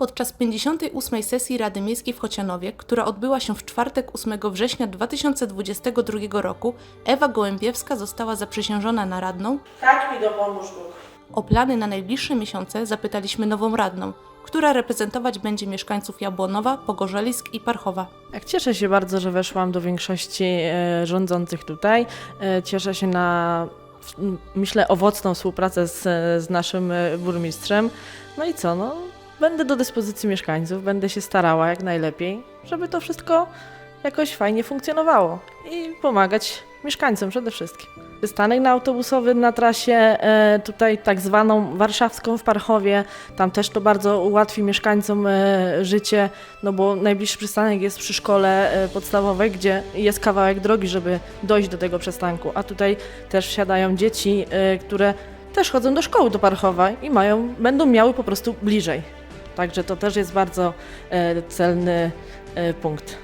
Podczas 58. sesji Rady Miejskiej w Chocianowie, która odbyła się w czwartek 8 września 2022 roku, Ewa Gołębiewska została zaprzysiężona na radną. Tak mi dopomóż Bóg. O plany na najbliższe miesiące zapytaliśmy nową radną, która reprezentować będzie mieszkańców Jabłonowa, Pogorzelisk i Parchowa. Tak, cieszę się bardzo, że weszłam do większości e, rządzących tutaj. E, cieszę się na, myślę, owocną współpracę z, z naszym e, burmistrzem. No i co, no, będę do dyspozycji mieszkańców, będę się starała jak najlepiej, żeby to wszystko jakoś fajnie funkcjonowało i pomagać mieszkańcom przede wszystkim. Przystanek na autobusowy na trasie e, tutaj tak zwaną warszawską w Parchowie, tam też to bardzo ułatwi mieszkańcom e, życie, no bo najbliższy przystanek jest przy szkole e, podstawowej, gdzie jest kawałek drogi, żeby dojść do tego przystanku, a tutaj też wsiadają dzieci, które też chodzą do szkoły do Parchowa i mają, będą miały po prostu bliżej. Także to też jest bardzo e, celny e, punkt.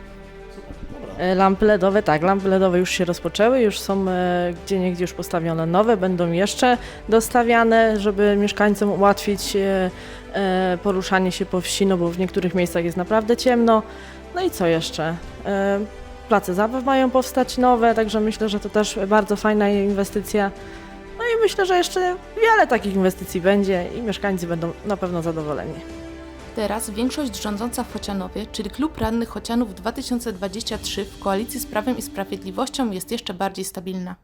E, Lampy LEDowe, tak, lampy LEDowe już się rozpoczęły, już są e, gdzie niegdzie już postawione nowe, będą jeszcze dostawiane, żeby mieszkańcom ułatwić e, e, poruszanie się po wsi, no bo w niektórych miejscach jest naprawdę ciemno. No i co jeszcze? E, Place zabaw mają powstać nowe, także myślę, że to też bardzo fajna inwestycja. No i myślę, że jeszcze wiele takich inwestycji będzie i mieszkańcy będą na pewno zadowoleni. Teraz większość rządząca w Chocianowie, czyli Klub Radnych Chocianów 2023 w koalicji z Prawem i Sprawiedliwością jest jeszcze bardziej stabilna.